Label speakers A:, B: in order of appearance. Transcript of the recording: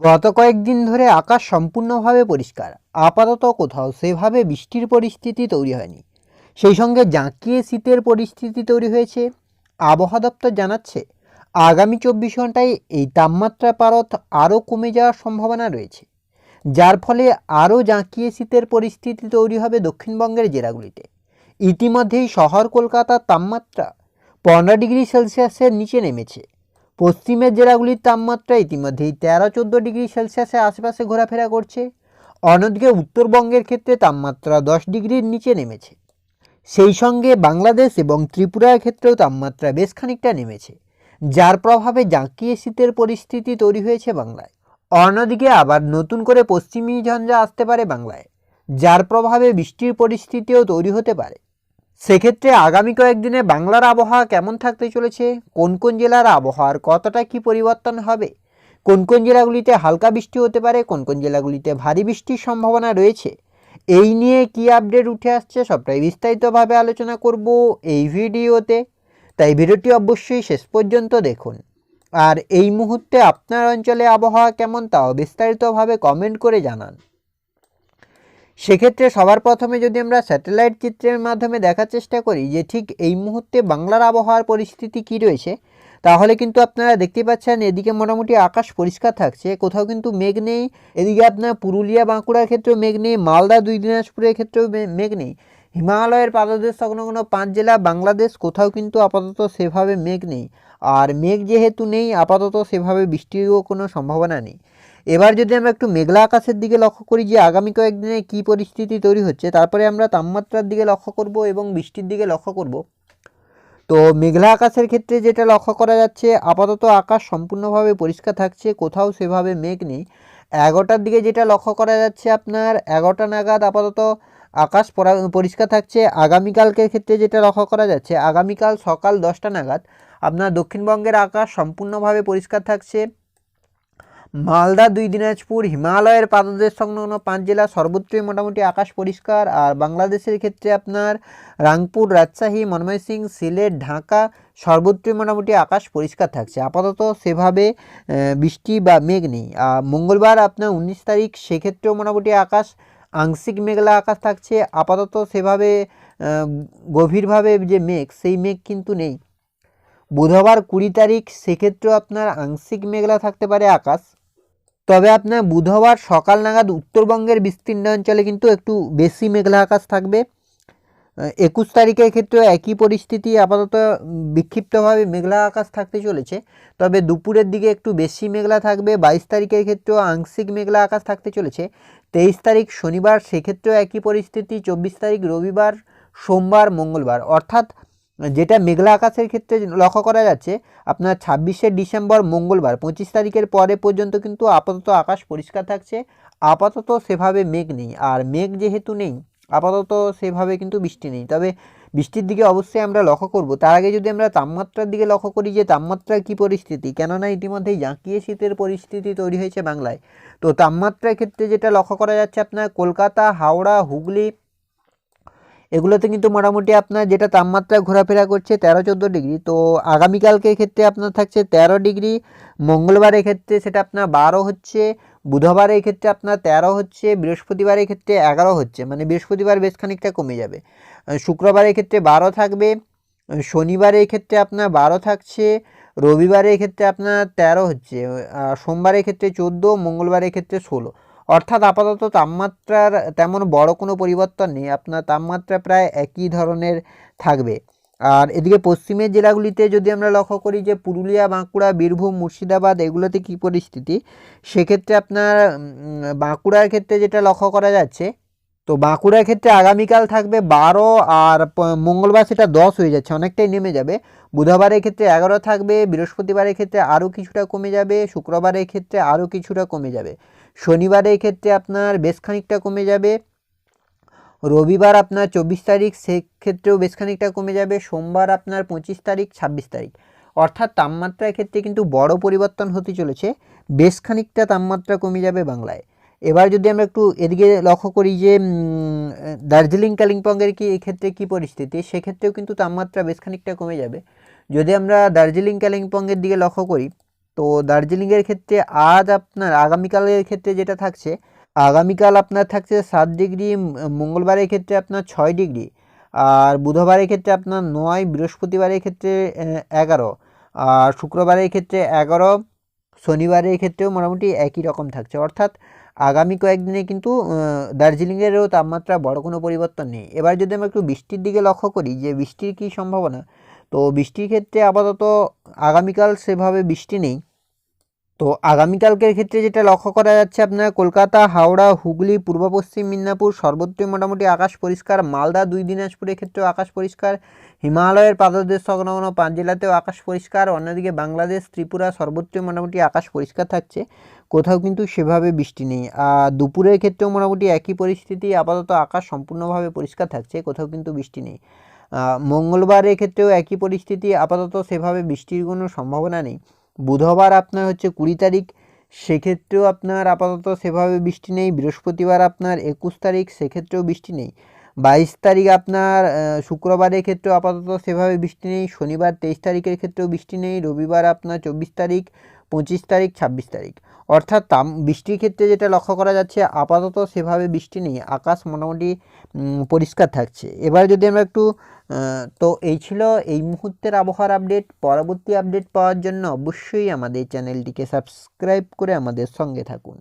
A: গত কয়েকদিন ধরে আকাশ সম্পূর্ণভাবে পরিষ্কার। আপাতত কোথাও সেভাবে বৃষ্টির পরিস্থিতি তৈরি হয়নি। সেই সঙ্গে জাঁকিয়ে শীতের পরিস্থিতি তৈরি হয়েছে। আবহাওয়া দপ্তর জানাচ্ছে, আগামী চব্বিশ ঘন্টায় এই তাপমাত্রা পারত আরও কমে যাওয়ার সম্ভাবনা রয়েছে। যার ফলে আরও জাঁকিয়ে শীতের পরিস্থিতি তৈরি হবে দক্ষিণবঙ্গের জেলাগুলিতে। ইতিমধ্যেই শহর কলকাতার তাপমাত্রা পনেরো ডিগ্রি সেলসিয়াসের নিচে নেমেছে। পশ্চিমের জেলাগুলির তাপমাত্রা ইতিমধ্যেই তেরো চোদ্দ ডিগ্রি সেলসিয়াসের আশেপাশে ঘোরাফেরা করছে। অন্যদিকে উত্তরবঙ্গের ক্ষেত্রে তাপমাত্রা দশ ডিগ্রির নিচে নেমেছে। সেই সঙ্গে বাংলাদেশ এবং ত্রিপুরার ক্ষেত্রেও তাপমাত্রা বেশ খানিকটা নেমেছে, যার প্রভাবে জাঁকিয়ে শীতের পরিস্থিতি তৈরি হয়েছে বাংলায়। অন্যদিকে আবার নতুন করে পশ্চিমী ঝঞ্ঝা আসতে পারে বাংলায়, যার প্রভাবে বৃষ্টির পরিস্থিতিও তৈরি হতে পারে। সেক্ষেত্রে আগামী কয়েকদিনে বাংলার আবহাওয়া কেমন থাকতে চলেছে? কোন কোন জেলার আবহাওয়ার কতটা কি পরিবর্তন হবে? কোন কোন জেলাগুলিতে হালকা বৃষ্টি হতে পারে? কোন কোন জেলাগুলিতে ভারী বৃষ্টির সম্ভাবনা রয়েছে? এই নিয়ে কি আপডেট উঠে আসছে সবটাই বিস্তারিতভাবে আলোচনা করব এই ভিডিওতে। তাই ভিডিওটি অবশ্যই শেষ পর্যন্ত দেখুন। আর এই মুহূর্তে আপনার অঞ্চলে আবহাওয়া কেমন, তাও বিস্তারিতভাবে কমেন্ট করে জানান। সেক্ষেত্রে সবার প্রথমে যদি আমরা স্যাটেলাইট চিত্রের মাধ্যমে দেখার চেষ্টা করি যে ঠিক এই মুহূর্তে বাংলার আবহাওয়ার পরিস্থিতি কী রয়েছে, তাহলে কিন্তু আপনারা দেখতে পাচ্ছেন এদিকে মোটামুটি আকাশ পরিষ্কার থাকছে, কোথাও কিন্তু মেঘ নেই, এদিকে আপনার পুরুলিয়া, বাঁকুড়ার ক্ষেত্রেও মেঘ নেই, মালদা, দুই দিনাজপুরের ক্ষেত্রেও মেঘ নেই। হিমালয়ের পাদদেশ সংলগ্ন পাঁচ জেলা, বাংলাদেশ কোথাও কিন্তু আপাতত সেভাবে মেঘ নেই। আর মেঘ যেহেতু নেই, আপাতত সেভাবে বৃষ্টিরও কোনো সম্ভাবনা নেই। এবার যদি আমরা একটু মেঘলা আকাশের দিকে লক্ষ্য করি যে আগামী কয়েকদিনে কী পরিস্থিতি তৈরি হচ্ছে, তারপরে আমরা তাপমাত্রার দিকে লক্ষ্য করব এবং বৃষ্টির দিকে লক্ষ্য করব। তো মেঘলা আকাশের ক্ষেত্রে যেটা লক্ষ্য করা যাচ্ছে, আপাতত আকাশ সম্পূর্ণভাবে পরিষ্কার থাকছে, কোথাও সেভাবে মেঘ নেই। এগারোটার দিকে যেটা লক্ষ্য করা যাচ্ছে আপনার, এগারোটা নাগাদ আপাতত আকাশ পরা- পরিষ্কার থাকছে। আগামীকালকের ক্ষেত্রে যেটা লক্ষ্য করা যাচ্ছে, আগামীকাল সকাল দশটা নাগাদ আপনার দক্ষিণবঙ্গের আকাশ সম্পূর্ণভাবে পরিষ্কার থাকছে। মালদা দুই দিনাজপুর, হিমালয়ের পাদদেশ সংলগ্ন পাঁচ জেলা সর্বত্রই মোটামুটি আকাশ পরিষ্কার। আর বাংলাদেশের ক্ষেত্রে আপনার রাংপুর, রাজশাহী ময়মনসিংহ সিলেট, ঢাকা সর্বত্রই মোটামুটি আকাশ পরিষ্কার থাকছে। আপাতত সেভাবে বৃষ্টি বা মেঘ নেই। আর মঙ্গলবার আপনার উনিশ তারিখ, সেক্ষেত্রেও মোটামুটি আকাশ, আংশিক মেঘলা আকাশ থাকছে। আপাতত সেভাবে গভীরভাবে যে মেঘ, সেই মেঘ কিন্তু নেই। বুধবার কুড়ি তারিখ, সেক্ষেত্রেও আপনার আংশিক মেঘলা থাকতে পারে আকাশ। তবে আপনার বুধবার সকাল নাগাদ উত্তরবঙ্গের বিস্তীর্ণ অঞ্চলে কিন্তু একটু বেশি মেঘলা আকাশ থাকবে। একুশ তারিখের ক্ষেত্রেও একই পরিস্থিতি আপাতত বিক্ষিপ্তভাবে মেঘলা আকাশ থাকতে চলেছে। তবে দুপুরের দিকে একটু বেশি মেঘলা থাকবে, বাইশ তারিখের ক্ষেত্রেও আংশিক মেঘলা আকাশ থাকতে চলেছে। তেইশ তারিখ শনিবার, সেক্ষেত্রেও একই পরিস্থিতি, চব্বিশ তারিখ রবিবার, সোমবার, মঙ্গলবার। অর্থাৎ যেটা মেঘলা আকাশের ক্ষেত্রে লক্ষ্য করা যাচ্ছে, আপনার ছাব্বিশে ডিসেম্বর মঙ্গলবার, পঁচিশ তারিখের পরে পর্যন্ত কিন্তু আপাতত আকাশ পরিষ্কার থাকছে। আপাতত সেভাবে মেঘ নেই, আর মেঘ যেহেতু নেই, আপাতত সেভাবে কিন্তু বৃষ্টি নেই। তবে বৃষ্টির দিকে অবশ্যই আমরা লক্ষ্য করব। তার আগে যদি আমরা তাপমাত্রার দিকে লক্ষ্য করি যে তাপমাত্রার কী পরিস্থিতি, কেননা ইতিমধ্যেই জাঁকিয়ে শীতের পরিস্থিতি তৈরি হয়েছে বাংলায়। তো তাপমাত্রার ক্ষেত্রে যেটা লক্ষ্য করা যাচ্ছে আপনার, কলকাতা, হাওড়া, হুগলি এগুলোতে কিন্তু মোটামুটি আপনার যেটা তাপমাত্রা ঘোরাফেরা করছে তেরো চোদ্দ ডিগ্রি। তো আগামীকালকে ক্ষেত্রে আপনার থাকছে তেরো ডিগ্রি, মঙ্গলবারের ক্ষেত্রে সেটা আপনার বারো হচ্ছে, বুধবারের ক্ষেত্রে আপনার তেরো হচ্ছে, বৃহস্পতিবারের ক্ষেত্রে এগারো হচ্ছে মানে বৃহস্পতিবার বেশ খানিকটা কমে যাবে। শুক্রবারের ক্ষেত্রে বারো থাকবে শনিবারের ক্ষেত্রে আপনার বারো থাকছে, রবিবারের ক্ষেত্রে আপনার তেরো হচ্ছে সোমবারের ক্ষেত্রে চোদ্দ, মঙ্গলবারের ক্ষেত্রে ষোলো। অর্থাৎ আপাতত তাপমাত্রার তেমন বড় কোনো পরিবর্তন নেই, আপনার তাপমাত্রা প্রায় একই ধরনের থাকবে। আর এদিকে পশ্চিমের জেলাগুলিতে যদি আমরা লক্ষ্য করি যে পুরুলিয়া, বাঁকুড়া, বীরভূম, মুর্শিদাবাদ, এগুলোতে কী পরিস্থিতি? সেক্ষেত্রে আপনার বাঁকুড়ার ক্ষেত্রে যেটা লক্ষ্য করা যাচ্ছে তো বাঁকুড়ার ক্ষেত্রে আগামীকাল থাকবে বারো আর মঙ্গলবার সেটা দশ হয়ে যাচ্ছে, অনেকটাই নেমে যাবে। বুধবারের ক্ষেত্রে এগারো থাকবে, বৃহস্পতিবারের ক্ষেত্রে আরও কিছুটা কমে যাবে, শুক্রবারের ক্ষেত্রে আরও কিছুটা কমে যাবে। শনিবারের ক্ষেত্রে আপনার বেশ খানিকটা কমে যাবে। রবিবার আপনার চব্বিশ তারিখ, সেক্ষেত্রেও বেশ খানিকটা কমে যাবে। সোমবার আপনার পঁচিশ তারিখ, ছাব্বিশ তারিখ। অর্থাৎ তাপমাত্রার ক্ষেত্রে কিন্তু বড় পরিবর্তন হতে চলেছে। বেশ খানিকটা তাপমাত্রা কমে যাবে বাংলায়। এবার যদি আমরা একটু এদিকে লক্ষ্য করি যে দার্জিলিং, কালিম্পংয়ের কি, এক্ষেত্রে কী পরিস্থিতি? সেক্ষেত্রেও কিন্তু তাপমাত্রা বেশ খানিকটা কমে যাবে। যদি আমরা দার্জিলিং, কালিম্পংয়ের দিকে লক্ষ্য করি, তো দার্জিলিংয়ের ক্ষেত্রে আজ আপনার, আগামীকালের ক্ষেত্রে যেটা থাকছে, আগামীকাল আপনার থাকছে সাত ডিগ্রি মঙ্গলবারের ক্ষেত্রে আপনার ছয় ডিগ্রি, আর বুধবারের ক্ষেত্রে আপনার নয়, বৃহস্পতিবারের ক্ষেত্রে এগারো, আর শুক্রবারের ক্ষেত্রে এগারো, শনিবারের ক্ষেত্রেও মোটামুটি একই রকম থাকছে। অর্থাৎ আগামী কয়েকদিনে কিন্তু দার্জিলিংয়েরও তাপমাত্রা বড় কোনো পরিবর্তন নেই। এবার যদি আমরা একটু বৃষ্টির দিকে লক্ষ্য করি যে বৃষ্টির কী সম্ভাবনা, তো বৃষ্টির ক্ষেত্রে আপাতত আগামীকাল সেভাবে বৃষ্টি নেই। তো আগামীকালকের ক্ষেত্রে যেটা লক্ষ্য করা যাচ্ছে আপনার কলকাতা, হাওড়া, হুগলি, পূর্ব পশ্চিম মিদনাপুর সর্বত্রই মোটামুটি আকাশ পরিষ্কার। মালদা, দুই দিনাজপুরের ক্ষেত্রেও আকাশ পরিষ্কার। হিমালয়ের পাদদেশ সংলগ্ন পাঁচ জেলাতেও আকাশ পরিষ্কার। অন্যদিকে বাংলাদেশ, ত্রিপুরা সর্বত্রই মোটামুটি আকাশ পরিষ্কার থাকছে। কোথাও কিন্তু সেভাবে বৃষ্টি নেই। আর দুপুরের ক্ষেত্রেও মোটামুটি একই পরিস্থিতি। আপাতত আকাশ সম্পূর্ণভাবে পরিষ্কার থাকছে, কোথাও কিন্তু বৃষ্টি নেই। মঙ্গলবারের ক্ষেত্রেও একই পরিস্থিতি। আপাতত সেভাবে বৃষ্টির কোনো সম্ভাবনা নেই। বুধবার আপনার হচ্ছে কুড়ি তারিখ, সেক্ষেত্রেও আপনার আপাতত সেভাবে বৃষ্টি নেই। বৃহস্পতিবার আপনার একুশ তারিখ, সেক্ষেত্রেও বৃষ্টি নেই। বাইশ তারিখ আপনার শুক্রবারের ক্ষেত্রেও আপাতত সেভাবে বৃষ্টি নেই। শনিবার তেইশ তারিখের ক্ষেত্রেও বৃষ্টি নেই। রবিবার আপনার চব্বিশ তারিখ পঁচিশ তারিখ, ছাব্বিশ তারিখ। অর্থাৎ তাম বৃষ্টির ক্ষেত্রে যেটা লক্ষ্য করা যাচ্ছে, আপাতত সেভাবে বৃষ্টি নেই, আকাশ মোটামুটি পরিষ্কার থাকছে। এবার যদি আমরা একটু তো এই ছিল এই মুহূর্তের আবহাওয়ার আপডেট। পরবর্তী আপডেট পাওয়ার জন্য অবশ্যই আমাদের চ্যানেলটিকে সাবস্ক্রাইব করে আমাদের সঙ্গে থাকুন।